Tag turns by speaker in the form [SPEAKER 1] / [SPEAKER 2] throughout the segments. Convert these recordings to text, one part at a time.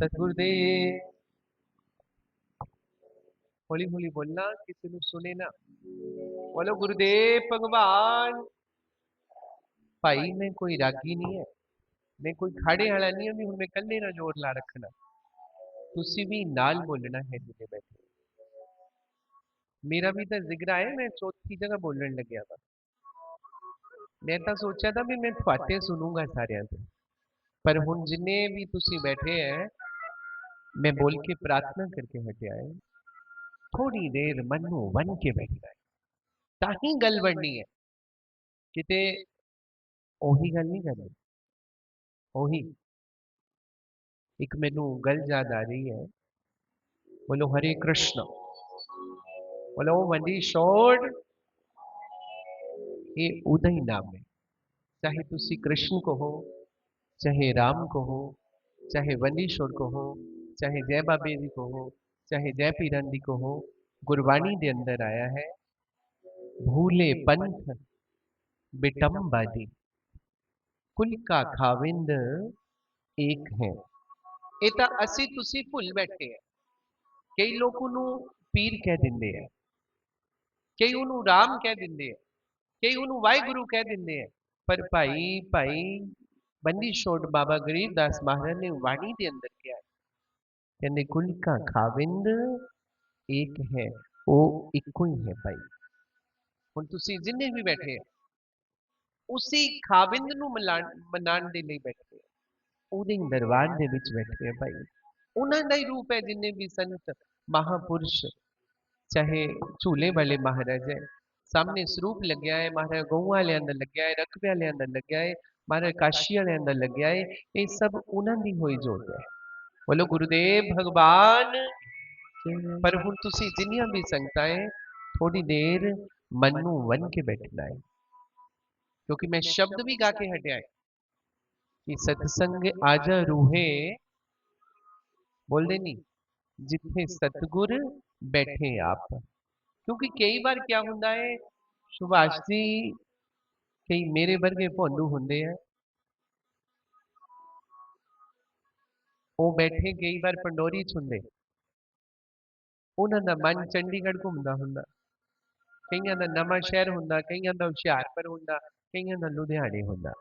[SPEAKER 1] सतगुरुदेव। हौली हौली बोलना किसी सुने ना। बोलो गुरुदेव भगवान! भाई मैं कोई रागी नहीं है। मैं कोई खाड़े वाला नहीं हूँ मैं कल ना ज़ोर ला रखना। तुसी भी नाल बोलना है जिसे बैठे। मेरा भी तो जिगरा है मैं चौथी जगह बोलने लग्या था। मैं तो सोचा था भी मैं फाटे सुनूँगा सारे पर हूँ जिन्हें भी तुसी बैठे हैं मैं बोल के प्रार्थना करके हटे आए थोड़ी देर मनु वन के बैठ गए ताही गल बढ़नी है। किते ओही गल नहीं करनी? ओही। एक मैनू गल याद आ रही है। बोलो हरे कृष्ण। बोलो वही शोर ये उदय नाम है। चाहे तुसी कृष्ण को हो चाहे राम को हो चाहे वंदी शोर को हो ਵੰਡੀਸ਼ੋਰ ਕਹੋ ਚਾਹੇ ਜੈ ਬਾਬੇ ਜੀ ਕਹੋ ਚਾਹੇ ਜੈ ਪੀਰਨ ਦੀ ਕਹੋ ਗੁਰਬਾਣੀ ਦੇ ਅੰਦਰ ਆਇਆ ਹੈ ਭੂਲੇ ਪੰਥ ਬਿਟੰਬਾਦੀ ਕੁਲ ਕਾ ਖਾਵਿੰਦ ਇੱਕ ਹੈ ਇਹ ਤਾਂ ਅਸੀਂ ਤੁਸੀਂ ਭੁੱਲ ਬੈਠੇ ਆ ਕਈ ਲੋਕ ਉਹਨੂੰ ਪੀਰ ਕਹਿ ਦਿੰਦੇ ਆ ਕਈ ਉਹਨੂੰ ਰਾਮ ਕਹਿ ਦਿੰਦੇ ਆ ਕਈ ਉਹਨੂੰ ਵਾਹਿਗੁਰੂ ਕਹਿ ਦਿੰਦੇ ਆ ਪਰ ਭਾਈ ਭਾਈ ਬੰਦੀ ਛੋੜ ਬਾਬਾ ਗਰੀਬਦਾਸ ਮਹਾਰਾਜ ਨੇ ਬਾਣੀ ਦੇ ਅੰਦਰ ਕਿਹਾ ਕਹਿੰਦੇ ਕੁਲ ਕਾ ਖਾਵਿੰਦ ਇੱਕ ਹੈ ਉਹ ਇੱਕੋ ਹੀ ਹੈ ਭਾਈ ਹੁਣ ਤੁਸੀਂ ਜਿੰਨੇ ਵੀ ਬੈਠੇ ਆ ਉਸੇ ਖਾਵਿੰਦ ਨੂੰ ਮਨਾਉਣ ਦੇ ਲਈ ਬੈਠੇ ਆ ਉਹਦੇ ਦਰਬਾਰ ਦੇ ਵਿੱਚ ਬੈਠੇ ਆ ਭਾਈ ਉਹਨਾਂ ਦਾ ਹੀ ਰੂਪ ਹੈ ਜਿੰਨੇ ਵੀ ਸੰਤ ਮਹਾਪੁਰਸ਼ ਚਾਹੇ ਝੂਲੇ ਵਾਲੇ ਮਹਾਰਾਜ ਹੈ ਸਾਹਮਣੇ ਸਰੂਪ ਲੱਗਿਆ ਹੈ ਮਹਾਰਾਜ ਗਊ ਵਾਲਿਆਂ ਅੰਦਰ ਲੱਗਿਆ ਹੈ ਰਕਬੇ ਵਾਲਿਆਂ ਅੰਦਰ ਲੱਗਿਆ ਹੈ ਮਹਾਰਾਜ ਕਾਸ਼ੀ ਵਾਲਿਆਂ ਅੰਦਰ ਲੱਗਿਆ ਹੈ ਇਹ ਸਭ ਉਹਨਾਂ ਦੀ ਹੋਈ ਜੋਤ ਹੈ बोलो गुरुदेव भगवान पर हूँ तुम जिन्या भी संगता है थोड़ी देर मन वन के बैठना है। क्योंकि मैं शब्द भी गा के हटिया है। कि सत्संग आजा रूहे बोल देनी जिथे सतगुर बैठे आप। क्योंकि कई बार क्या होंगे सुभाष जी कई मेरे वर्गे भोलू होंगे है। ਉਹ ਬੈਠੇ ਕਈ ਵਾਰ ਪੰਡੋਰੀ ਚ ਹੁੰਦੇ ਉਹਨਾਂ ਦਾ ਮਨ ਚੰਡੀਗੜ੍ਹ ਘੁੰਮਦਾ ਹੁੰਦਾ ਕਈਆਂ ਦਾ ਨਵਾਂ ਸ਼ਹਿਰ ਹੁੰਦਾ ਕਈਆਂ ਦਾ ਹੁਸ਼ਿਆਰਪੁਰ ਹੁੰਦਾ ਕਈਆਂ ਦਾ ਲੁਧਿਆਣੇ ਹੁੰਦਾ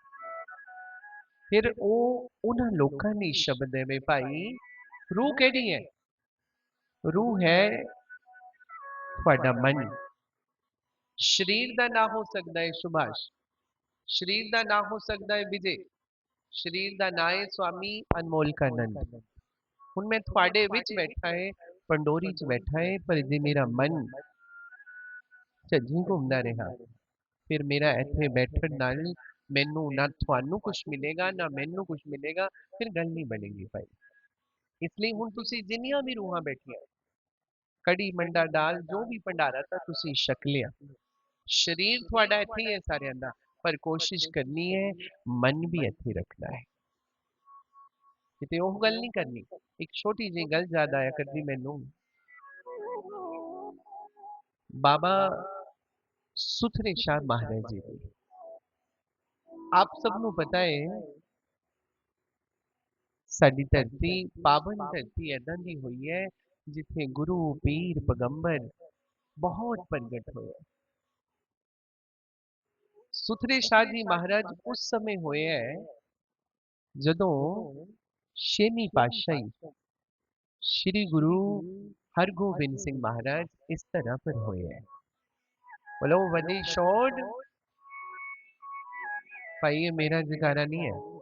[SPEAKER 1] ਫਿਰ ਉਹ ਉਹਨਾਂ ਲੋਕਾਂ ਨੇ ਸ਼ਬਦ ਹੈ ਵੇ ਭਾਈ ਰੂਹ ਕਿਹੜੀ ਹੈ ਰੂਹ ਹੈ ਤੁਹਾਡਾ ਮਨ ਸਰੀਰ ਦਾ ਨਾ ਹੋ ਸਕਦਾ ਹੈ ਸੁਭਾਸ਼ ਸਰੀਰ ਦਾ ਨਾ ਹੋ ਸਕਦਾ ਹੈ ਵਿਜੇ ਸਰੀਰ ਦਾ ਨਾਂ ਹੈ ਸਵਾਮੀ ਅਨਮੋਲ ਕਾਨੰਦ ਹੁਣ ਮੈਂ ਤੁਹਾਡੇ ਵਿੱਚ ਬੈਠਾ ਹੈ ਪੰਡੋਰੀ 'ਚ ਬੈਠਾ ਹੈ ਪਰ ਜੇ ਮੇਰਾ ਮਨ ਝੱਜੀ ਘੁੰਮਦਾ ਰਿਹਾ ਫਿਰ ਮੇਰਾ ਇੱਥੇ ਬੈਠਣ ਨਾਲ ਮੈਨੂੰ ਨਾ ਤੁਹਾਨੂੰ ਕੁਝ ਮਿਲੇਗਾ ਨਾ ਮੈਨੂੰ ਕੁਝ ਮਿਲੇਗਾ ਫਿਰ ਗੱਲ ਨਹੀਂ ਬਣੇਗੀ ਭਾਈ ਇਸ ਲਈ ਹੁਣ ਤੁਸੀਂ ਜਿੰਨੀਆਂ ਵੀ ਰੂਹਾਂ ਬੈਠੀਆਂ ਕੜੀ ਮੰਡਾ ਦਾਲ ਜੋ ਵੀ ਭੰਡਾਰਾ ਤਾਂ ਤੁਸੀਂ ਛਕ ਲਿਆ ਸਰੀਰ ਤੁਹਾਡਾ ਇੱਥੇ ਹੀ ਹੈ ਸਾਰਿਆਂ ਦਾ ਪਰ ਕੋਸ਼ਿਸ਼ ਕਰਨੀ ਹੈ ਮਨ ਵੀ ਇੱਥੇ ਰੱਖਣਾ ਹੈ ਕਿਤੇ ਉਹ ਗੱਲ ਨਹੀਂ ਕਰਨੀ ਇੱਕ ਛੋਟੀ ਜਿਹੀ ਗੱਲ ਯਾਦ ਆਇਆ ਕਰਦੀ ਮੈਨੂੰ ਬਾਬਾ ਸੁਥਰੇ ਸ਼ਾਹ ਮਹਾਰਾਜ ਜੀ ਦੀ ਆਪ ਸਭ ਨੂੰ ਪਤਾ ਹੈ ਸਾਡੀ ਧਰਤੀ ਪਾਵਨ ਧਰਤੀ ਐਦਾਂ ਦੀ ਹੋਈ ਹੈ ਜਿੱਥੇ ਗੁਰੂ ਪੀਰ ਪਗੰਬਰ ਬਹੁਤ ਪ੍ਰਗਟ ਹੋਏ ਸੁਥਰੇ ਸ਼ਾਹ ਜੀ ਮਹਾਰਾਜ ਉਸ ਸਮੇਂ ਹੋਏ ਹੈ ਜਦੋਂ ਛੇਵੀਂ ਪਾਤਸ਼ਾਹੀ ਸ੍ਰੀ ਗੁਰੂ ਹਰਗੋਬਿੰਦ ਸਿੰਘ ਮਹਾਰਾਜ ਇਸ ਤਰ੍ਹਾਂ ਪਰ ਹੋਏ ਹੈ बोलो वदी शोड भाई ये मेरा जगारा नहीं है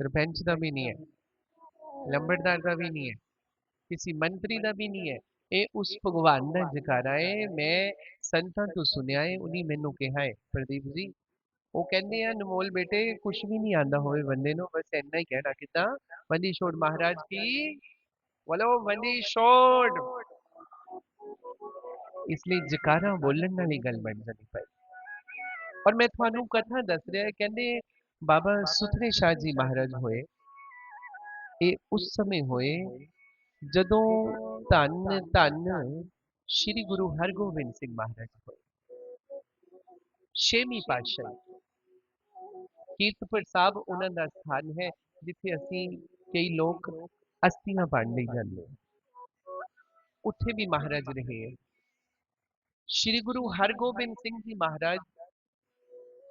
[SPEAKER 1] सरपंच का भी नहीं है लंबड़दार का भी नहीं है किसी मंत्री का भी नहीं है ਇਹ ਉਸ ਭਗਵਾਨ ਦਾ ਜਕਾਰਾ ਹੈ ਮੈਂ ਸੰਤਾਂ ਤੋਂ ਸੁਣਿਆ ਹੈ ਉਨੀ ਮੈਨੂੰ ਕਿਹਾ ਹੈ ਪ੍ਰਦੀਪ ਜੀ ਉਹ ਕਹਿੰਦੇ ਆ ਨਮੋਲ ਬੇਟੇ ਕੁਝ ਵੀ ਨਹੀਂ ਆਂਦਾ ਹੋਵੇ ਬੰਦੇ ਨੂੰ ਬਸ ਇੰਨਾ ਹੀ ਕਹਿਣਾ ਕਿਤਾ ਵੰਦੀ ਛੋੜ ਮਹਾਰਾਜ ਕੀ ਬੋਲੋ ਵੰਦੀ ਛੋੜ ਇਸ ਲਈ ਜਕਾਰਾ ਬੋਲਣ ਨਾਲ ਹੀ ਗੱਲ ਬਣ ਜਾਂਦੀ ਭਾਈ ਔਰ ਮੈਂ ਤੁਹਾਨੂੰ ਕਥਾ ਦੱਸ ਰਿਹਾ ਕਹਿੰਦੇ ਬਾਬਾ ਸੁਥਰੇ ਸ਼ਾਹ ਜੀ ਮਹਾਰਾਜ ਹੋਏ ਇਹ ਉਸ ਸਮੇਂ ਹੋਏ ਜਦੋਂ ਧੰਨ ਧੰਨ ਸ੍ਰੀ ਗੁਰੂ ਹਰਗੋਬਿੰਦ ਸਿੰਘ ਮਹਾਰਾਜ ਹੋਏ ਛੇਵੀਂ ਪਾਤਸ਼ਾਹੀ ਕੀਰਤਪੁਰ ਸਾਹਿਬ ਉਹਨਾਂ ਦਾ ਸਥਾਨ ਹੈ ਜਿੱਥੇ ਅਸੀਂ ਕਈ ਲੋਕ ਅਸਤੀਆਂ ਪਾਣ ਲਈ ਜਾਂਦੇ ਉੱਥੇ ਵੀ ਮਹਾਰਾਜ ਰਹੇ ਹੈ ਸ਼੍ਰੀ ਗੁਰੂ ਹਰਗੋਬਿੰਦ ਸਿੰਘ ਜੀ ਮਹਾਰਾਜ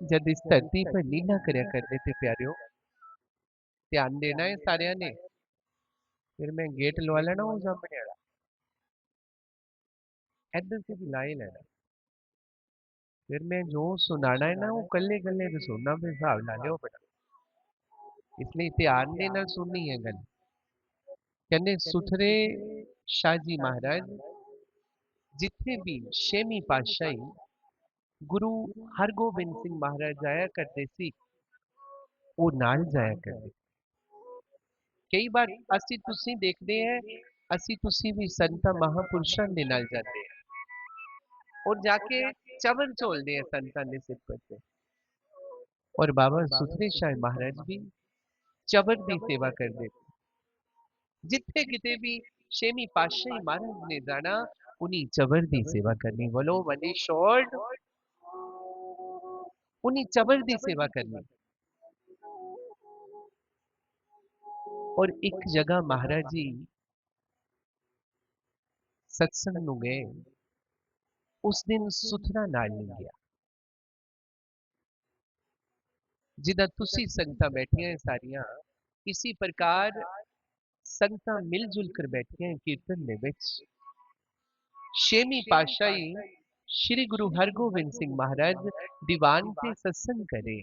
[SPEAKER 1] ਜਦ ਇਸ ਧਰਤੀ 'ਤੇ ਲੀਲਾ ਕਰਿਆ ਕਰਦੇ ਤੇ ਪਿਆਰਿਓ ਧਿਆਨ ਦੇਣਾ ਹੈ ਸਾਰਿਆਂ ਨੇ ਫਿਰ ਮੈਂ ਗੇਟ ਲਵਾ ਲੈਣਾ ਉਹ ਸਾਹਮਣੇ ਵਾਲਾ ਇੱਧਰ से भी लाए लेना फिर मैं जो सुनाना है ना वो कल्ले कल्ले तो सुनना फिर हिसाब ला लियो बेटा इसलिए ध्यान ਦੇ ਨਾਲ ਸੁਣਨੀ ਹੈ ਗੱਲ ਕਹਿੰਦੇ ਸੁਥਰੇ ਸ਼ਾਹ ਜੀ ਮਹਾਰਾਜ ਜਿੱਥੇ ਵੀ ਛੇਵੀਂ ਪਾਤਸ਼ਾਹੀ ਗੁਰੂ ਹਰਗੋਬਿੰਦ ਸਿੰਘ ਮਹਾਰਾਜ ਜਾਇਆ ਕਰਦੇ ਸੀ ਉਹ ਨਾਲ ਜਾਇਆ ਕਰਦੇ ਕਈ ਵਾਰ ਅਸੀਂ ਤੁਸੀਂ ਦੇਖਦੇ ਹੈ ਅਸੀਂ ਤੁਸੀਂ ਵੀ ਸੰਤਾਂ ਮਹਾਪੁਰਸ਼ਾਂ ਦੇ ਨਾਲ ਜਾਂਦੇ ਹਾਂ और जाके चवन झोलते हैं संतां के सिर पर से और बाबा सुथरे शाह महाराज भी चवर की सेवा करते। जिथे किते भी छेवीं पातशाही महाराज ने जाना उन्हीं चवर की सेवा करनी। बोलो वनी शॉर्ट। उन्हीं चवर की सेवा करनी। और एक जगह महाराज जी सत्संग गए। उस दिन सुथरा नाल नहीं गया। जिदा तुसी संगत बैठिया है सारिया, इसी प्रकार संगत मिलजुल कर बैठिया है कीर्तन ने बिच। छेवीं पातशाही श्री गुरु हरगोविंद सिंह महाराज दीवान से सत्संग करे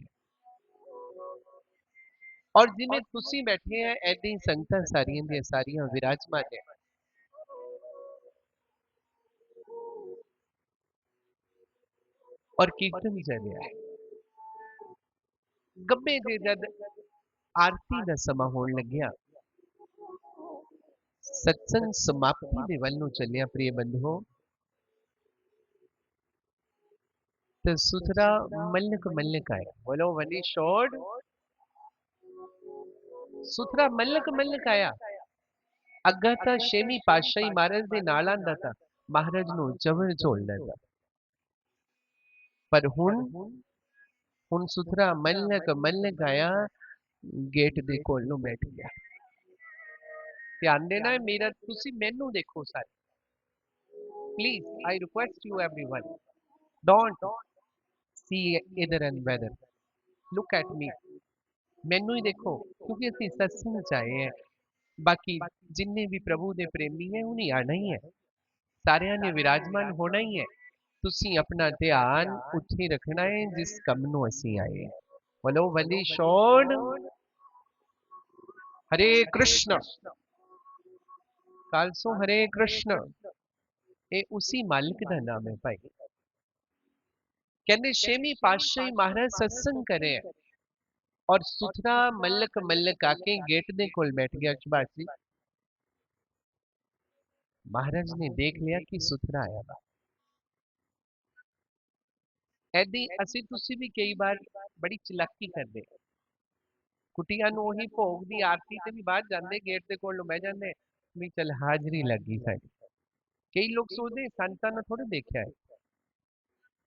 [SPEAKER 1] और जिन्हें तुसी बैठे हैं, ऐसी संगत सारिया दारिया विराजमान है। और कीर्तन चलिया गब्बे दे जद आरती का समा हो लग्या। सत्संग समाप्ति दे वल नु चलिया प्रिय बंधुओ। तो सुथरा मलनक मलनक आया बोलो वनी शॉर्ट। सुथरा मलनक मलनक आया। अगर ता शेमी पाशाई महाराज दे नालांदा था महाराज नु चवन झोल लेता ਪਰ ਹੁਣ ਹੁਣ ਸੁਥਰਾ ਮਲਕ ਮਲਕ ਆਇਆ ਗੇਟ ਦੇ ਕੋਲ ਨੂੰ ਬੈਠ ਗਿਆ ਧਿਆਨ ਦੇਣਾ ਹੈ ਮੇਰਾ ਤੁਸੀਂ ਮੈਨੂੰ ਦੇਖੋ ਸਾਰੇ please I request you everyone don't see ਇਧਰ and whether look at me ਮੈਨੂੰ ਹੀ ਦੇਖੋ ਕਿਉਂਕਿ ਅਸੀਂ ਸਤਸੰਗ ਚ ਆਏ ਹੈ ਬਾਕੀ ਜਿੰਨੇ ਵੀ ਪ੍ਰਭੂ ਦੇ ਪ੍ਰੇਮੀ ਹੈ ਉਹਨੇ ਆਣਾ ਹੀ ਹੈ ਸਾਰਿਆਂ ਨੇ ਵਿਰਾਜਮਾਨ ਹੋਣਾ ਹੀ ਹੈ ਤੁਸੀਂ ਆਪਣਾ ਧਿਆਨ ਉੱਥੇ ਰੱਖਣਾ ਹੈ ਜਿਸ ਕੰਮ ਨੂੰ ਅਸੀਂ ਆਏ ਬੋਲੋ ਵੰਦੀ ਸ਼ੋੜ ਹਰੇ ਕ੍ਰਿਸ਼ਨ ਕਾਲਸੋ ਹਰੇ ਕ੍ਰਿਸ਼ਨ ਇਹ ਉਸੇ ਮਾਲਕ ਦਾ ਨਾਮ ਹੈ ਭਾਈ ਕਹਿੰਦੇ ਛੇਵੀਂ ਪਾਤਸ਼ਾਹੀ ਮਹਾਰਾਜ ਸਤਸੰਗ ਕਰੇ ਔਰ ਸੁਥਰਾ ਮਲਕ ਮਲਕ ਆ ਕੇ ਗੇਟ ਦੇ ਕੋਲ ਬੈਠ ਗਿਆ ਚਬਾਸੀ महाराज ने देख लिया कि सुथरा आया बा ਐਦੀ ਅਸੀਂ ਤੁਸੀਂ ਵੀ ਕਈ ਵਾਰ ਬੜੀ ਚਲਾਕੀ ਕਰਦੇ ਕੁਟੀਆਂ ਨੂੰ ਉਹੀ ਭੋਗ ਦੀ ਆਰਤੀ ਤੇ ਵੀ ਬਾਅਦ ਜਾਂਦੇ ਗੇਟ ਦੇ ਕੋਲ ਨੂੰ ਬਹਿ ਜਾਂਦੇ ਵੀ ਚਲ ਹਾਜ਼ਰੀ ਲੱਗੀ ਸਾਡੀ ਕਈ ਲੋਕ ਸੋਚਦੇ ਸੰਤਾਂ ਨੇ ਥੋੜੇ ਦੇਖਿਆ ਹੈ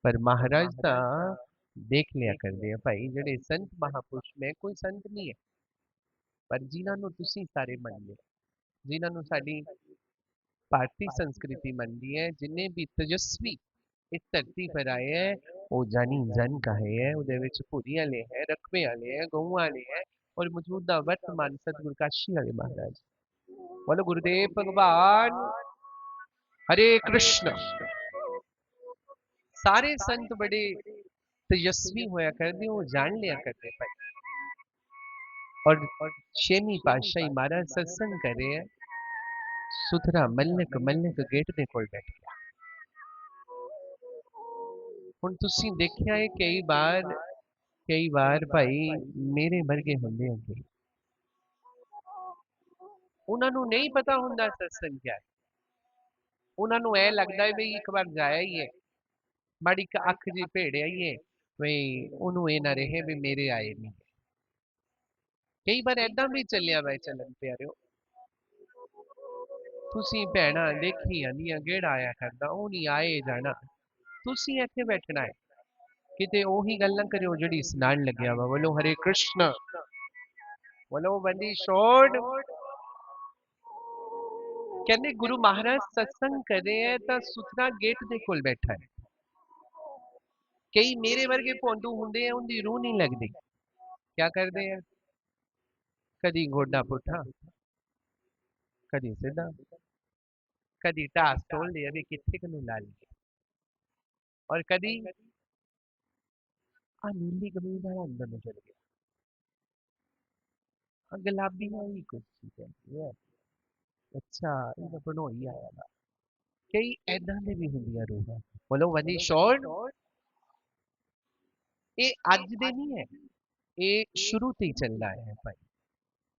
[SPEAKER 1] ਪਰ ਮਹਾਰਾਜ ਤਾਂ ਦੇਖ ਲਿਆ ਕਰਦੇ ਆ ਭਾਈ ਜਿਹੜੇ ਸੰਤ ਮਹਾਪੁਰਸ਼ ਨੇ ਕੋਈ ਸੰਤ ਨਹੀਂ ਹੈ ਪਰ ਜਿਨ੍ਹਾਂ ਨੂੰ ਤੁਸੀਂ ਸਾਰੇ ਮੰਨਦੇ ਜਿਨ੍ਹਾਂ ਨੂੰ ਸਾਡੀ ਭਾਰਤੀ ਸੰਸਕ੍ਰਿਤੀ ਮੰਨਦੀ ਹੈ ਜਿੰਨੇ ਵੀ ਤੇਜਸਵੀ ਇਸ ਧਰਤੀ ਪਰ ਆਏ ਹੈ ਉਹ ਜਾਨੀ ਜਨ ਕਹੇ ਹੈ ਉਹਦੇ ਵਿੱਚ ਭੁਰੀ ਵਾਲੇ ਹੈ ਰਕਬੇ ਵਾਲੇ ਹੈ ਗਊ ਵਾਲੇ ਹੈ ਔਰ ਮੌਜੂਦਾ ਵਰਤਮਾਨ ਸਤਿਗੁਰ ਕਾਸ਼ੀ ਵਾਲੇ ਮਹਾਰਾਜ ਬੋਲੋ ਗੁਰਦੇਵ ਭਗਵਾਨ ਹਰੇ ਕ੍ਰਿਸ਼ਨ ਸਾਰੇ ਸੰਤ ਬੜੇ ਤੇਜਸਵੀ ਹੋਇਆ ਕਰਦੇ ਉਹ ਜਾਣ ਲਿਆ ਕਰਦੇ ਭਾਈ और छेवीं पातशाही महाराज सत्संग कर रहे हैं सुथरा मल्लक मल्लक गेट ਦੇ ਕੋਲ ਬੈਠ ਗਿਆ ਹੁਣ ਤੁਸੀਂ ਦੇਖਿਆ ਹੈ ਕਈ ਵਾਰ ਕਈ ਵਾਰ ਭਾਈ ਮੇਰੇ ਵਰਗੇ ਹੁੰਦੇ ਅੱਗੇ ਉਹਨਾਂ ਨੂੰ ਨਹੀਂ ਪਤਾ ਹੁੰਦਾ ਸਤਸੰਗ ਕਿਆ ਹੈ ਉਹਨਾਂ ਨੂੰ ਐ ਲੱਗਦਾ ਹੈ ਵੀ ਇੱਕ ਵਾਰ ਜਾਇਆ ਹੀ ਹੈ। ਮਾੜੀ ਅੱਖ ਜੀ ਭੇੜਿਆ ਹੀ ਹੈ ਵੀ ਉਹਨੂੰ ਇਹ ਨਾ ਰਹੇ ਵੀ ਮੇਰੇ ਆਏ ਨਹੀਂ। ਕਈ ਵਾਰ ਐਦਾਂ ਵੀ ਚੱਲਿਆ ਵਾ ਚੱਲਣ ਪਿਆਰਿਓ। ਤੁਸੀਂ ਭੈਣਾ ਦੇਖੀ ਜਾਂਦੀਆਂ ਗੇੜਾ ਆਇਆ ਕਰਦਾ? ਉਹ ਨਹੀਂ ਆਏ ਜਾਣਾ। ਤੁਸੀਂ ਇੱਥੇ ਬੈਠਣਾ ਹੈ ਕਿਤੇ ਉਹੀ ਗੱਲ ਨਾ ਕਰਿਓ ਜਿਹੜੀ ਇਸਨਾਨ ਲੱਗਿਆ ਵਾ ਬੋਲੋ ਹਰੇ ਕ੍ਰਿਸ਼ਨ ਬੋਲੋ ਬੰਦੀ ਛੋੜ ਕਹਿੰਦੇ ਗੁਰੂ ਮਹਾਰਾਜ ਸਤਸੰਗ ਕਰ ਰਹੇ ਹੈ ਤਾਂ ਸੁਥਰਾ ਗੇਟ ਦੇ ਕੋਲ ਬੈਠਾ ਹੈ ਕਈ ਮੇਰੇ ਵਰਗੇ ਪੌਂਡੂ ਹੁੰਦੇ ਆ ਉਹਦੀ ਰੂਹ ਨਹੀਂ ਲੱਗਦੀ ਕੀ ਕਰਦੇ ਆ ਕਦੀ ਗੋਡਾ ਪੁੱਠਾ ਕਦੀ ਸਿੱਧਾ ਕਦੀ ਟਾਸ ਟੋਲ ਲਿਆ ਵੀ ਕਿੱਥੇ ਕਿ ਨੂੰ ਲਾ ਲਈਏ ਔਰ ਕਦੀ ਆ ਨੀਲੀ ਕਮੀਜ਼ ਵਾਲਾ ਅੰਦਰ ਨੂੰ ਚਲ ਗਿਆ ਆ ਗੁਲਾਬੀ ਵਾਲੀ ਕੁਰਸੀ ਤੇ ਹੈ ਅੱਛਾ ਇਹ ਤਾਂ ਬਣੋਈ ਆਇਆ ਨਾ ਕਈ ਐਦਾਂ ਦੇ ਵੀ ਹੁੰਦੀਆਂ ਰੂਹਾਂ ਬੋਲੋ ਵਨੀ ਸ਼ੋਰ ਇਹ ਅੱਜ ਦੇ ਨਹੀਂ ਹੈ ਇਹ ਸ਼ੁਰੂ ਤੋਂ ਹੀ ਚੱਲਦਾ ਹੈ ਭਾਈ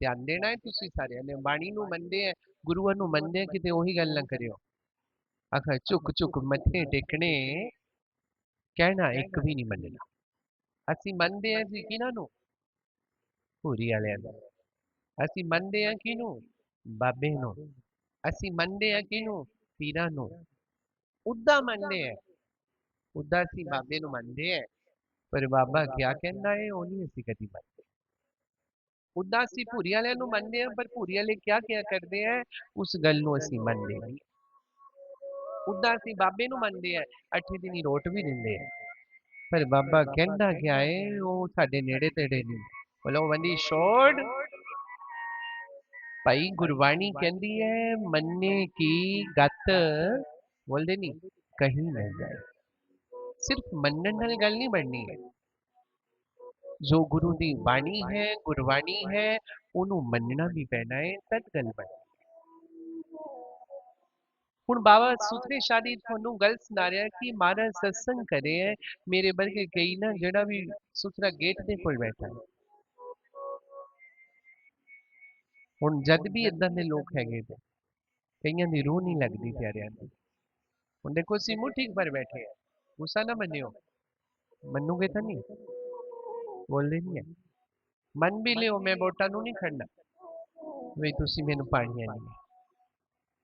[SPEAKER 1] ਧਿਆਨ ਦੇਣਾ ਹੈ ਤੁਸੀਂ ਸਾਰਿਆਂ ਨੇ ਬਾਣੀ ਨੂੰ ਮੰਨਦੇ ਆ ਗੁਰੂਆਂ ਨੂੰ ਮੰਨਦੇ ਆ ਕਿਤੇ ਉਹੀ ਗੱਲ ਨਾ ਕਰਿਓ ਆਖਾ ਝੁਕ ਝੁਕ ਮੱਥੇ ਟੇਕਣੇ ਕਹਿਣਾ ਇੱਕ ਵੀ ਨਹੀਂ ਮੰਨਣਾ ਅਸੀਂ ਮੰਨਦੇ ਆ ਜੀ ਕਿਹਨਾਂ ਨੂੰ ਪੂਰੀ ਵਾਲਿਆਂ ਨੂੰ ਅਸੀਂ ਮੰਨਦੇ ਆ ਕਿਹਨੂੰ ਬਾਬੇ ਨੂੰ ਅਸੀਂ ਮੰਨਦੇ ਆ ਕਿਹਨੂੰ ਪੀਰਾਂ ਨੂੰ ਉੱਦਾਂ ਮੰਨਦੇ ਆ ਉੱਦਾਂ ਅਸੀਂ ਬਾਬੇ ਨੂੰ ਮੰਨਦੇ ਆ ਪਰ ਬਾਬਾ ਕੀ ਕਹਿੰਦਾ ਹੈ ਉਹ ਨਹੀਂ ਅਸੀਂ ਕਦੀ ਮੰਨਦੇ ਉੱਦਾਂ ਅਸੀਂ ਭੂਰੀ ਵਾਲਿਆਂ ਨੂੰ ਮੰਨਦੇ ਆ ਪਰ ਭੂਰੀ ਵਾਲੇ ਕੀ ਕੀ ਕਰਦੇ ਆ ਉਸ ਗੱਲ ਨੂੰ ਅਸੀਂ ਮੰਨਦੇ ਨਹੀਂ ਉੱਦਾਂ ਅਸੀਂ ਬਾਬੇ ਨੂੰ ਮੰਨਦੇ ਆ ਅੱਠੇ ਦਿਨੀ ਰੋਟ ਵੀ ਦਿੰਦੇ ਆ ਪਰ ਬਾਬਾ ਕਹਿੰਦਾ ਕਿਆ ਹੈ ਉਹ ਸਾਡੇ ਨੇੜੇ ਤੇੜੇ ਨਹੀਂ ਬੋਲੋ ਵੰਦੀ ਛੋੜ ਭਾਈ ਗੁਰਬਾਣੀ ਕਹਿੰਦੀ ਹੈ ਮੰਨੇ ਕੀ ਗਤ ਬੋਲਦੇ ਨਹੀਂ ਕਹੀਂ ਨਾ ਜਾਏ ਸਿਰਫ ਮੰਨਣ ਨਾਲ ਗੱਲ ਨਹੀਂ ਬਣਨੀ ਹੈ ਜੋ ਗੁਰੂ ਦੀ ਬਾਣੀ ਹੈ ਗੁਰਬਾਣੀ ਹੈ ਉਹਨੂੰ ਮੰਨਣਾ ਵੀ ਪੈਣਾ ਹੈ ਤਦ ਗੱਲ ਬਣਨੀ ਹੁਣ ਬਾਬਾ ਸੁਥਰੇ ਸ਼ਾਦੀ ਤੁਹਾਨੂੰ ਗੱਲ ਸੁਣਾ ਰਿਹਾ ਕਿ ਮਹਾਰਾਜ ਸਤਸੰਗ ਕਰੇ ਹੈ ਮੇਰੇ ਵਰਗੇ ਕਈ ਨਾ ਜਿਹੜਾ ਵੀ ਸੁਥਰਾ ਗੇਟ ਦੇ ਕੋਲ ਬੈਠਾ ਹੈ ਹੁਣ ਜਦ ਵੀ ਇਦਾਂ ਦੇ ਲੋਕ ਹੈਗੇ ਤੇ ਕਈਆਂ ਦੀ ਰੂਹ ਨਹੀਂ ਲੱਗਦੀ ਪਿਆਰਿਆਂ ਦੀ ਹੁਣ ਦੇਖੋ ਅਸੀਂ ਮੁੱਠੀ ਪਰ ਬੈਠੇ ਆ ਗੁੱਸਾ ਨਾ ਮੰਨਿਓ ਮੰਨੂਗੇ ਤਾਂ ਨਹੀਂ ਬੋਲਦੇ ਨਹੀਂ ਹੈ ਮੰਨ ਵੀ ਲਿਓ ਮੈਂ ਵੋਟਾਂ ਨੂੰ ਨਹੀਂ ਖੜਨਾ ਵੀ ਤੁਸੀਂ ਮੈਨੂੰ ਪਾਣੀਆਂ ਨਹੀਂ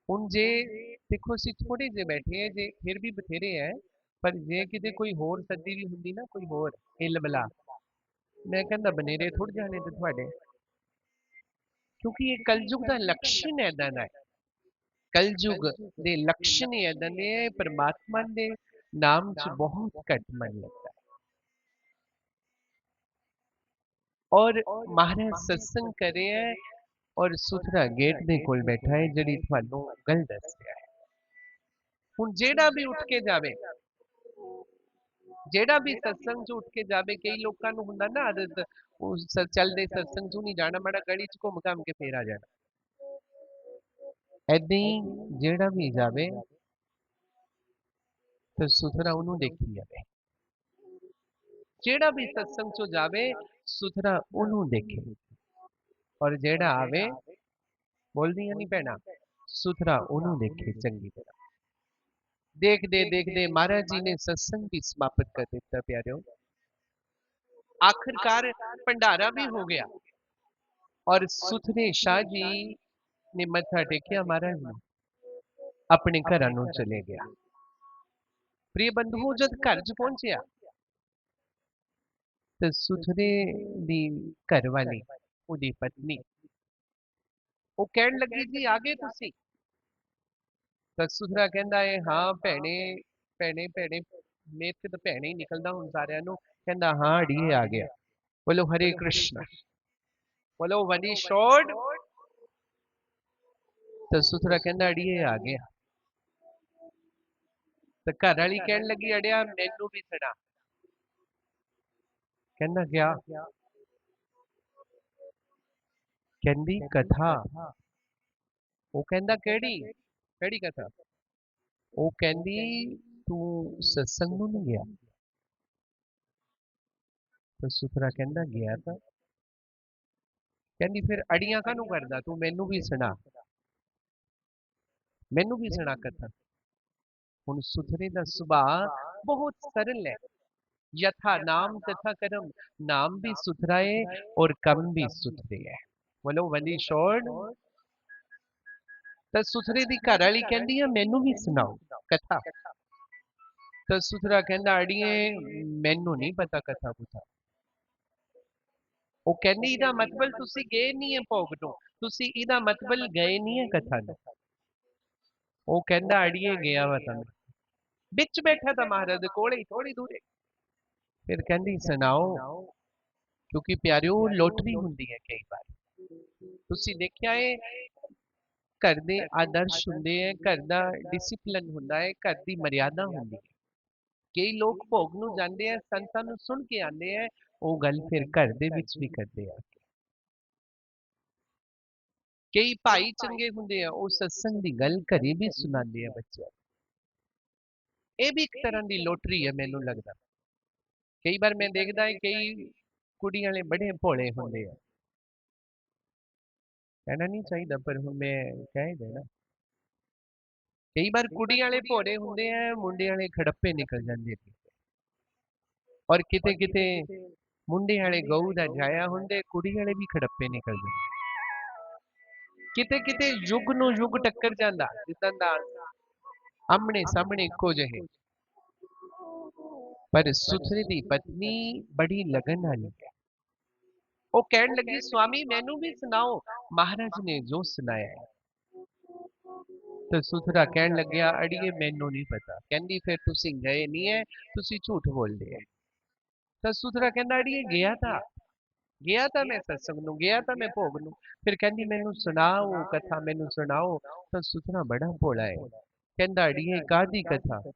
[SPEAKER 1] ਹੁਣ ਜੇ ਦੇਖੋ ਅਸੀਂ ਥੋੜੇ ਜਿਹੇ ਬੈਠੇ ਆ ਜੇ ਫਿਰ ਵੀ ਬਥੇਰੇ ਹੈ ਪਰ ਜੇ ਕਿਤੇ ਕੋਈ ਹੋਰ ਸੱਦੀ ਵੀ ਹੁੰਦੀ ਨਾ ਕੋਈ ਹੋਰ ਇਲ ਬਲਾ ਮੈਂ ਕਹਿੰਦਾ ਬਨੇਰੇ ਥੋੜ ਜਾਣੇ ਤੇ ਤੁਹਾਡੇ ਕਿਉਂਕਿ ਇਹ ਕਲਯੁਗ ਦਾ ਲਕਸ਼ਣ ਐਦਾਂ ਦਾ ਹੈ ਕਲਯੁਗ ਦੇ ਲਕਸ਼ਣ ਹੀ ਐਦਾਂ ਨੇ ਪਰਮਾਤਮਾ ਦੇ ਨਾਮ 'ਚ ਬਹੁਤ ਘੱਟ ਮਨ ਲੱਗਦਾ ਹੈ ਔਰ ਮਹਾਰਾਜ ਸਤਸੰਗ ਕਰੇ ਹੈ ਔਰ ਸੁਥਰਾ ਗੇਟ ਦੇ ਕੋਲ ਬੈਠਾ ਹੈ ਜਿਹੜੀ ਤੁਹਾਨੂੰ ਗੱਲ ਦੱਸ ਰਿਹਾ ਹੈ ਹੁਣ ਜਿਹੜਾ ਵੀ ਉੱਠ ਕੇ ਜਾਵੇ ਜਿਹੜਾ ਵੀ ਸਤਸੰਗ 'ਚ ਉੱਠ ਕੇ ਜਾਵੇ ਕਈ ਲੋਕਾਂ ਨੂੰ ਹੁੰਦਾ ਨਾ ਆਦਤ ਉਹ ਚੱਲਦੇ ਸਤਸੰਗ 'ਚ ਨਹੀਂ ਜਾਣਾ ਮਾੜਾ ਗਲੀ 'ਚ ਘੁੰਮ ਘਾਮ ਕੇ ਫੇਰ ਆ ਜਾਣਾ ਐਦਾਂ ਹੀ ਜਿਹੜਾ ਵੀ ਜਾਵੇ ਤੇ ਸੁਥਰਾ ਉਹਨੂੰ ਦੇਖੀ ਜਾਵੇ ਜਿਹੜਾ ਵੀ ਸਤਸੰਗ 'ਚ ਜਾਵੇ ਸੁਥਰਾ ਉਹਨੂੰ ਦੇਖੇ ਔਰ ਜਿਹੜਾ ਆਵੇ ਬੋਲਦੀਆਂ ਨਹੀਂ ਪੈਣਾ ਸੁਥਰਾ ਉਹਨੂੰ ਦੇਖੇ ਚੰਗੀ ਤਰ੍ਹਾਂ देखते देखते महाराज जी ने सत्संग भी समाप्त कर दिता प्यारो आखिरकार भंडारा भी हो गया। और सुथरे शाह जी ने मथा टेकिया महाराज ने अपने घर चले गया। प्रिय बंधुओं जब घर च पहुंचया तो सुथरे दी घर वाली पत्नी। वो कह लगी जी आ गए तुसी। ससुथरा कहना है हाँ भेने भेने भेने मेरे तो भैने ही निकलता हूँ सारे कहता हाँ अड़िए आ गया बोलो हरे कृष्ण बोलो वनी शोड सुथरा कहता अड़िए आ गया तो घर आली कह लगी अड़िया मेनू भी थड़ा कहना क्या कथा वो कहता केड़ी ਕਿਹੜੀ ਕਥਾ ਉਹ ਕਹਿੰਦੀ ਤੂੰ ਸਤਸੰਗ ਨੂੰ ਨਹੀਂ ਗਿਆ ਤਾਂ ਸੁਥਰਾ ਕਹਿੰਦਾ ਗਿਆ ਤਾਂ ਕਹਿੰਦੀ ਫਿਰ ਅੜੀਆਂ ਕਾਹਨੂੰ ਕਰਦਾ ਤੂੰ ਮੈਨੂੰ ਵੀ ਸੁਣਾ ਮੈਨੂੰ ਵੀ ਸੁਣਾ ਕਥਾ ਹੁਣ ਸੁਥਰੇ ਦਾ ਸੁਭਾਅ ਬਹੁਤ ਸਰਲ ਹੈ ਯਥਾ ਨਾਮ ਤਥਾ ਕਰਮ ਨਾਮ ਵੀ ਸੁਥਰਾ ਹੈ ਔਰ ਕੰਮ ਵੀ ਸੁਥਰੇ ਹੈ ਬੋਲੋ ਵੰਦੀ ਸ਼ੋਰ ਤਾਂ ਸੁਥਰੇ ਦੀ ਘਰ ਵਾਲੀ ਕਹਿੰਦੀ ਆ ਮੈਨੂੰ ਵੀ ਸੁਣਾਓ ਕਥਾ ਤਾਂ ਸੁਥਰਾ ਕਹਿੰਦਾ ਅੜੀਏ ਮੈਨੂੰ ਨਹੀਂ ਪਤਾ ਕਥਾ ਪੁੱਛਾ ਉਹ ਕਹਿੰਦੀ ਇਹਦਾ ਮਤਲਬ ਤੁਸੀਂ ਗਏ ਨਹੀਂ ਹੈ ਭੋਗ ਨੂੰ ਤੁਸੀਂ ਇਹਦਾ ਮਤਲਬ ਗਏ ਨਹੀਂ ਹੈ ਕਥਾ ਨੂੰ ਉਹ ਕਹਿੰਦਾ ਅੜੀਏ ਗਿਆ ਵਾ ਤਾਂ ਵਿੱਚ ਬੈਠਾ ਤਾਂ ਮਹਾਰਾਜ ਦੇ ਕੋਲੇ ਹੀ ਥੋੜੀ ਦੂਰੇ ਫਿਰ ਕਹਿੰਦੀ ਸੁਣਾਓ ਕਿਉਂਕਿ ਪਿਆਰਿਓ ਲੋਟਰੀ ਹੁੰਦੀ ਹੈ ਕਈ ਵਾਰ ਤੁਸੀਂ ਦੇਖਿਆ ਹੈ ਘਰ ਦੇ ਆਦਰਸ਼ ਹੁੰਦੇ ਹੈ ਘਰ ਦਾ ਡਿਸਪਲਿਨ ਹੁੰਦਾ ਹੈ ਘਰ ਦੀ ਮਰਿਆਦਾ ਹੁੰਦੀ ਹੈ ਕਈ ਲੋਕ ਭੋਗ ਨੂੰ ਜਾਂਦੇ ਆ ਸੰਤਾਂ ਨੂੰ ਸੁਣ ਕੇ ਆਉਂਦੇ ਆ ਉਹ ਗੱਲ ਫਿਰ ਘਰ ਦੇ ਵਿੱਚ ਵੀ ਕਰਦੇ ਆ ਕਈ ਭਾਈ ਚੰਗੇ ਹੁੰਦੇ ਆ ਉਹ ਸਤਸੰਗ ਦੀ ਗੱਲ ਘਰੇ ਵੀ ਸੁਣਾਉਂਦੇ ਆ ਬੱਚਿਆਂ ਇਹ ਵੀ ਇੱਕ ਤਰ੍ਹਾਂ ਦੀ ਲੋਟਰੀ ਹੈ ਮੈਨੂੰ ਲੱਗਦਾ ਕਈ ਵਾਰ ਮੈਂ ਦੇਖਦਾ ਹਾਂ ਕਈ ਕੁੜੀਆਂ ਵਾਲੇ ਬੜੇ ਭੋਲੇ ਹੁੰਦੇ ਆ ਕਹਿਣਾ ਨਹੀਂ ਚਾਹੀਦਾ ਪਰ ਹੁਣ ਮੈਂ ਕਹਿ ਦੇਣਾ ਕਈ ਵਾਰ ਕੁੜੀਆਂ ਵਾਲੇ ਭੋਲੇ ਹੁੰਦੇ ਆ ਮੁੰਡੇ ਵਾਲੇ ਖੜੱਪੇ ਨਿਕਲ ਜਾਂਦੇ ਨੇ ਔਰ ਕਿਤੇ ਕਿਤੇ ਮੁੰਡੇ ਵਾਲੇ ਗਊ ਦਾ ਜਾਇਆ ਹੁੰਦੇ ਕੁੜੀ ਵਾਲੇ ਵੀ ਖੜੱਪੇ ਨਿਕਲ ਜਾਂਦੇ ਕਿਤੇ ਕਿਤੇ ਯੁੱਗ ਨੂੰ ਯੁੱਗ ਟੱਕਰ ਜਾਂਦਾ ਜਿੱਦਾਂ ਦਾ ਆਮਣੇ ਸਾਹਮਣੇ ਇੱਕੋ ਜਿਹੇ ਪਰ ਸੁਥਰੇ ਦੀ ਪਤਨੀ ਬੜੀ ਲਗਨ ਵਾਲੀ ਹੈ वो कह लगी स्वामी मैनू भी सुनाओ महाराज ने जो सुनाया है। तो सुथरा कह लग्या अड़िए मैनू नहीं पता। कहती फिर तुम गए नहीं है तुम झूठ बोलते है। तो सुथरा कहना अड़िए गया था। गया था मैं सत्संग गया था मैं भोग न। फिर कहती मैं सुनाओ कथा मैं सुनाओ। तो सुथरा बड़ा भोला है। कहता अड़िए कथा?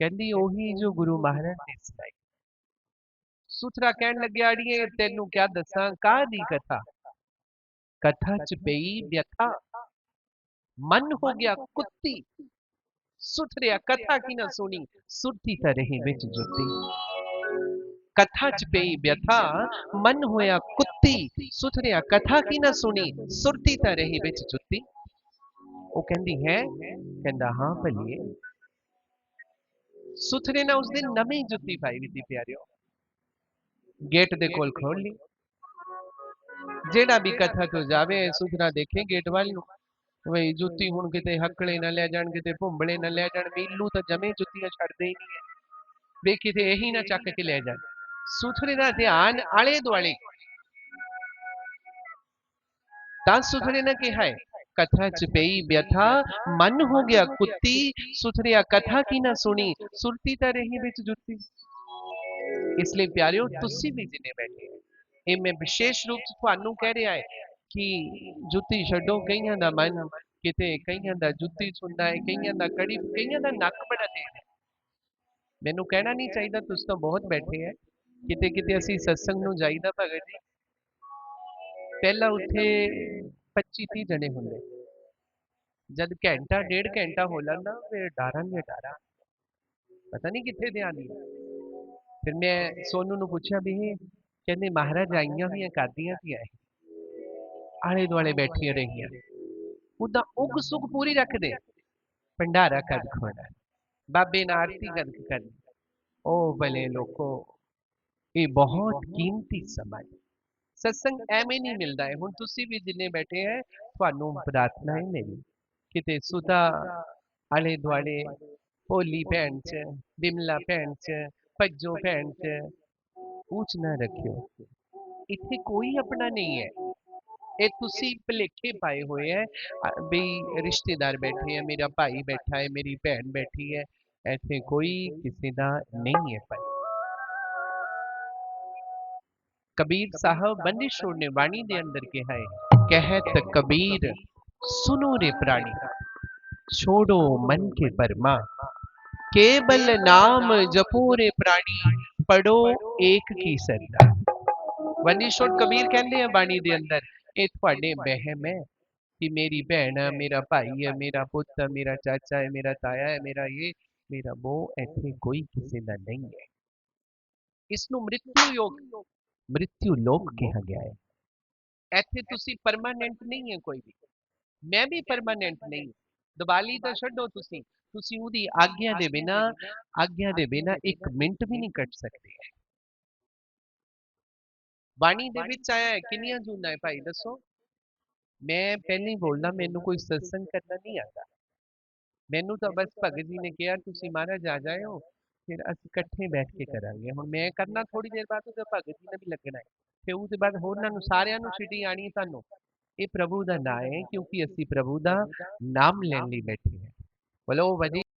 [SPEAKER 1] कहती उ जो गुरु महाराज ने सुनाई। ਸੁਥਰਾ ਕਹਿਣ ਲੱਗਿਆ ਅੜੀਏ ਤੈਨੂੰ ਕਿਆ ਦੱਸਾਂ ਕਾਦੀ ਕਥਾ ਕਥਾ ਚ ਪਈ ਵਿਅਥਾ ਮਨ ਹੋ ਗਿਆ ਕੁੱਤੀ ਸੁਥਰਿਆ ਕਥਾ ਕੀ ਨਾ ਸੁਣੀ ਸੁਰਤੀ ਤਾਂ ਰਹੀ ਵਿੱਚ ਜੁੱਤੀ ਕਥਾ ਚ ਪਈ ਵਿਅਥਾ ਮਨ ਹੋਇਆ ਕੁੱਤੀ ਸੁਥਰਿਆ ਕਥਾ ਕੀ ਨਾ ਸੁਣੀ ਸੁਰਤੀ ਤਾਂ ਰਹੀ ਵਿੱਚ ਜੁੱਤੀ ਉਹ ਕਹਿੰਦੀ ਹੈ ਕਹਿੰਦਾ ਹਾਂ ਭਲੀਏ ਸੁਥਰੇ ਨੇ ਉਸ ਦਿਨ ਨਵੀਂ ਜੁੱਤੀ ਪਾਈ ਵੀ ਸੀ ਪਿਆਰਿਓ ਗੇਟ ਦੇ ਕੋਲ ਖੋਲ ਲਈ ਜਿਹੜਾ ਵੀ ਕਥਾ ਤੋਂ ਜਾਵੇ ਸੁਥਰਾ ਦੇਖੇ ਗੇਟ ਵੱਲ ਨੂੰ ਵਈ ਜੁੱਤੀ ਹੁਣ ਕਿਤੇ ਹੱਕਲੇ ਨਾ ਲੈ ਜਾਣ ਕਿਤੇ ਭੁੰਬਲੇ ਨਾ ਲੈ ਜਾਣ ਮੀਲੂ ਤਾਂ ਜਮੇ ਜੁੱਤੀਆਂ ਛੱਡਦੇ ਹੀ ਨਹੀਂ ਹੈ ਵੇ ਕਿਤੇ ਇਹੀ ਨਾ ਚੱਕ ਕੇ ਲੈ ਜਾਣ ਸੁਥਰੇ ਦਾ ਧਿਆਨ ਆਲੇ ਦੁਆਲੇ ਤਾਂ ਸੁਥਰੇ ਨੇ ਕਿਹਾ ਹੈ ਕਥਾ ਚ ਪਈ ਵਿਅਥਾ ਮਨ ਹੋ ਗਿਆ ਕੁੱਤੀ ਸੁਥਰਿਆ ਕਥਾ ਕੀ ਨਾ ਸੁਣੀ ਸੁਰਤੀ ਤਾਂ ਰਹੀ ਵਿੱਚ ਜੁੱਤੀ ਇਸ ਲਈ ਪਿਆਰਿਓ ਤੁਸੀਂ ਵੀ ਜਿਨੇ ਬੈਠੇ ਇਹ ਮੈਂ ਵਿਸ਼ੇਸ਼ ਰੂਪ ਚ ਤੁਹਾਨੂੰ ਕਹਿ ਰਿਹਾ ਹੈ ਕਿ ਜੁੱਤੀ ਛੱਡੋ ਕਈਆਂ ਦਾ ਮਨ ਕਿਤੇ ਕਈਆਂ ਦਾ ਜੁੱਤੀ ਸੁਣਦਾ ਹੈ ਕਈਆਂ ਦਾ ਕੜੀ ਕਈਆਂ ਦਾ ਨੱਕ ਬੜਾ ਤੇਜ਼ ਹੈ ਮੈਨੂੰ ਕਹਿਣਾ ਨਹੀਂ ਚਾਹੀਦਾ ਤੁਸੀਂ ਤਾਂ ਬਹੁਤ ਬੈਠੇ ਹੈ ਕਿਤੇ ਕਿਤੇ ਅਸੀਂ ਸਤਸੰਗ ਨੂੰ ਜਾਈਦਾ ਭਗਤ ਜੀ ਪਹਿਲਾਂ ਉੱਥੇ 25 30 ਜਣੇ ਹੁੰਦੇ ਜਦ ਘੰਟਾ ਡੇਢ ਘੰਟਾ ਹੋ ਲੈਂਦਾ ਫਿਰ ਡਾਰਾਂਗੇ ਡਾਰਾ ਪਤਾ ਨਹੀਂ ਕਿੱਥੇ ਧਿਆਨ ਦੀ ਫਿਰ ਮੈਂ ਸੋਨੂ ਨੂੰ ਪੁੱਛਿਆ ਵੀ ਕਹਿੰਦੇ ਮਹਾਰਾਜ ਆਈਆਂ ਹੋਈਆਂ ਕਰਦੀਆਂ ਕੀ ਆਏ ਆਲੇ ਦੁਆਲੇ ਬੈਠੀਆਂ ਰਹੀਆਂ ਉਦਾਂ ਉਗ ਸੁਗ ਪੂਰੀ ਰੱਖਦੇ ਭੰਡਾਰਾ ਕਦ ਖੋਣਾ ਬਾਬੇ ਨਾਲ ਆਰਤੀ ਕਦ ਕਰਨੀ ਉਹ ਭਲੇ ਲੋਕੋ ਇਹ ਬਹੁਤ ਕੀਮਤੀ ਸਮਾਂ ਹੈ ਸਤਸੰਗ ਐਵੇਂ ਨਹੀਂ ਮਿਲਦਾ ਹੈ ਹੁਣ ਤੁਸੀਂ ਵੀ ਜਿੰਨੇ ਬੈਠੇ ਹੈ ਤੁਹਾਨੂੰ ਪ੍ਰਾਰਥਨਾ ਹੈ ਮੇਰੀ ਕਿਤੇ ਸੁਦਾ ਆਲੇ ਦੁਆਲੇ ਹੋਲੀ ਭੈਣ ਚ ਬਿਮਲਾ ਭੈਣ ਚ ਭੱਜੋ ਭੈਣ ਚ ਉੱਚ ਨਾ ਰੱਖਿਓ ਇੱਥੇ ਕੋਈ ਆਪਣਾ ਨਹੀਂ ਹੈ ਇਹ ਤੁਸੀਂ ਭਲੇਖੇ ਪਾਏ ਹੋਏ ਹੈ ਵੀ ਰਿਸ਼ਤੇਦਾਰ ਬੈਠੇ ਹੈ ਮੇਰਾ ਭਾਈ ਬੈਠਾ ਹੈ ਮੇਰੀ ਭੈਣ ਬੈਠੀ ਹੈ ਇੱਥੇ ਕੋਈ ਕਿਸੇ ਦਾ ਨਹੀਂ ਹੈ ਭਾਈ कबीर साहब बंदिशोर ने वाणी दे अंदर कहा है कहत कबीर सुनो रे प्राणी छोड़ो मन के परमा केवल नाम जपो रे प्राणी पढ़ो एक की सरदा ਵੰਦੀਸ਼ੋਰ ਕਬੀਰ ਕਹਿੰਦੇ ਆ ਬਾਣੀ ਦੇ ਅੰਦਰ ਇਹ ਤੁਹਾਡੇ ਵਹਿਮ ਹੈ ਕਿ ਮੇਰੀ ਭੈਣ ਹੈ ਮੇਰਾ ਭਾਈ ਹੈ ਮੇਰਾ ਪੁੱਤ ਹੈ ਮੇਰਾ ਚਾਚਾ ਹੈ ਮੇਰਾ ਤਾਇਆ ਹੈ ਮੇਰਾ ਇਹ ਮੇਰਾ ਉਹ ਇੱਥੇ ਕੋਈ ਕਿਸੇ ਦਾ ਨਹੀਂ ਹੈ ਇਸ ਨੂੰ ਮ੍ਰਿਤੂ ਯੋਗ ਮ੍ਰਿਤੂ ਲੋਕ ਕਿਹਾ ਗਿਆ ਹੈ ਇੱਥੇ ਤੁਸੀਂ ਪਰਮਾਨੈਂਟ ਨਹੀਂ ਹੈ ਕੋਈ ਵੀ ਮੈਂ ਵੀ ਪਰਮਾਨੈਂਟ ਨਹੀਂ ਦੀਵਾਲੀ ਤਾਂ ਛੱਡੋ ਤੁਸੀਂ ਤੁਸੀਂ ਉਹਦੀ ਆਗਿਆ ਦੇ ਬਿਨਾ ਆਗਿਆ ਦੇ ਬਿਨਾ ਇੱਕ ਮਿੰਟ ਵੀ ਨਹੀਂ ਕੱਟ ਸਕਦੇ ਬਾਣੀ ਦੇ ਵਿੱਚ ਆਇਆ ਹੈ ਕਿੰਨੀਆਂ ਜੂਨਾਂ ਹੈ ਭਾਈ ਦੱਸੋ ਮੈਂ ਪਹਿਲਾਂ ਹੀ ਬੋਲਦਾ ਮੈਨੂੰ ਕੋਈ ਸਤਸੰਗ ਕਰਨਾ ਨਹੀਂ ਆਉਂਦਾ ਮੈਨੂੰ ਤਾਂ ਬਸ ਭਗਤ ਜੀ ਨੇ ਕਿਹਾ ਤੁਸੀਂ ਮਹਾਰਾਜ ਆ ਜਾਇਓ ਫਿਰ ਅਸੀਂ ਇਕੱਠੇ ਬੈਠ ਕੇ ਕਰਾਂਗੇ ਹੁਣ ਮੈਂ ਕਰਨਾ ਥੋੜੀ ਦੇਰ ਬਾਅਦ ਉਹਦੇ ਭਗਤ ਜੀ ਨੇ ਵੀ ਲੱਗਣਾ ਹੈ ਫਿਰ ਉਹਦੇ ਬਾਅਦ ਹੋਰਨਾਂ ਨੂੰ ਸਾਰਿਆਂ ਨੂੰ ਛਿੱਟੀ ਆਣੀ ਤੁਹਾਨੂੰ ਇਹ ਪ੍ਰਭੂ ਦਾ ਨਾਂ ਹੈ ਕਿਉਂਕਿ ਅਸੀਂ ਪ੍ਰਭੂ ਦਾ ਨਾਮ ਲੈਣ ਲਈ ਬੈਠੇ ਹਾਂ Walau bani